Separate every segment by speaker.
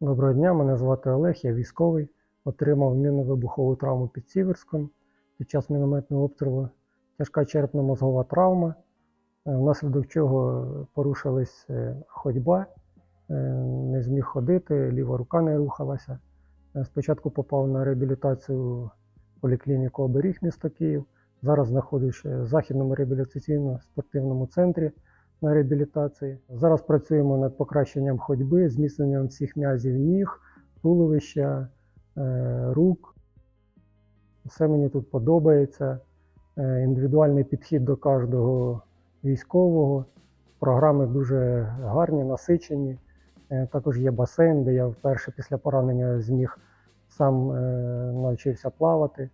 Speaker 1: Доброго дня, мене звати Олег, я військовий. Отримав мінно-вибухову травму під Сіверськом під час мінометного обстрілу. Тяжка черепно-мозгова травма, е, внаслідок чого порушилась е, ходьба, е, не зміг ходити, ліва рука не рухалася. Спочатку попав на реабілітацію в поліклініку Оберіг місто Київ. Зараз знаходжусь в Західному реабілітаційно-спортивному центрі на реабілітації. Зараз працюємо над покращенням ходьби, зміцненням всіх м'язів ніг, туловища, е, рук. Все мені тут подобається. Е, Індивідуальний підхід до кожного військового. Програми дуже гарні, насичені. Е, Також є басейн, де я вперше після поранення зміг сам навчився плавати.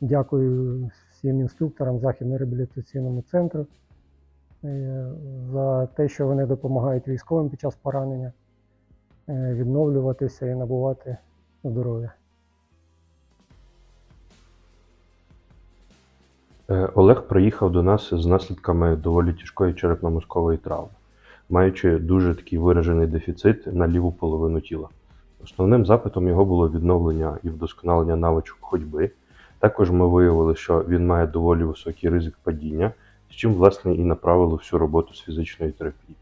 Speaker 1: Дякую всім інструкторам Західного реабілітаційному центру за те, що вони допомагають військовим під час поранення е, відновлюватися і набувати здоров'я.
Speaker 2: Е, Олег приїхав до нас з наслідками доволі тяжкої черепно-мозкової травми, маючи дуже такий виражений дефіцит на ліву половину тіла. Основним запитом його було відновлення і вдосконалення навичок ходьби. Також ми виявили, що він має доволі високий ризик падіння, з чим, власне, і направили всю роботу з фізичної терапії.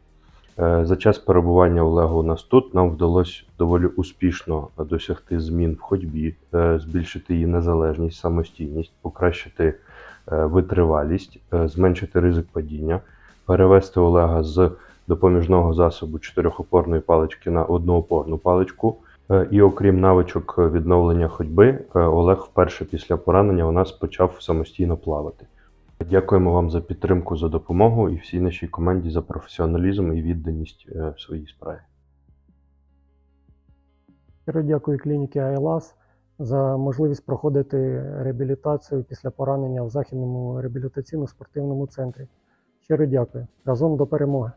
Speaker 2: Е, За час перебування Олега у нас тут нам вдалося доволі успішно досягти змін в ходьбі, е, збільшити її незалежність, самостійність, покращити е, витривалість, зменшити ризик падіння, перевести Олега з допоміжного засобу чотирьохопорної палички на одноопорну паличку. І окрім навичок відновлення ходьби, Олег вперше після поранення у нас почав самостійно плавати. Дякуємо вам за підтримку, за допомогу і всій нашій команді за професіоналізм і відданість е, своїй справі.
Speaker 1: Щиро дякую клініці Айлас за можливість проходити реабілітацію після поранення в Західному реабілітаційно-спортивному центрі. Щиро дякую. Разом до перемоги.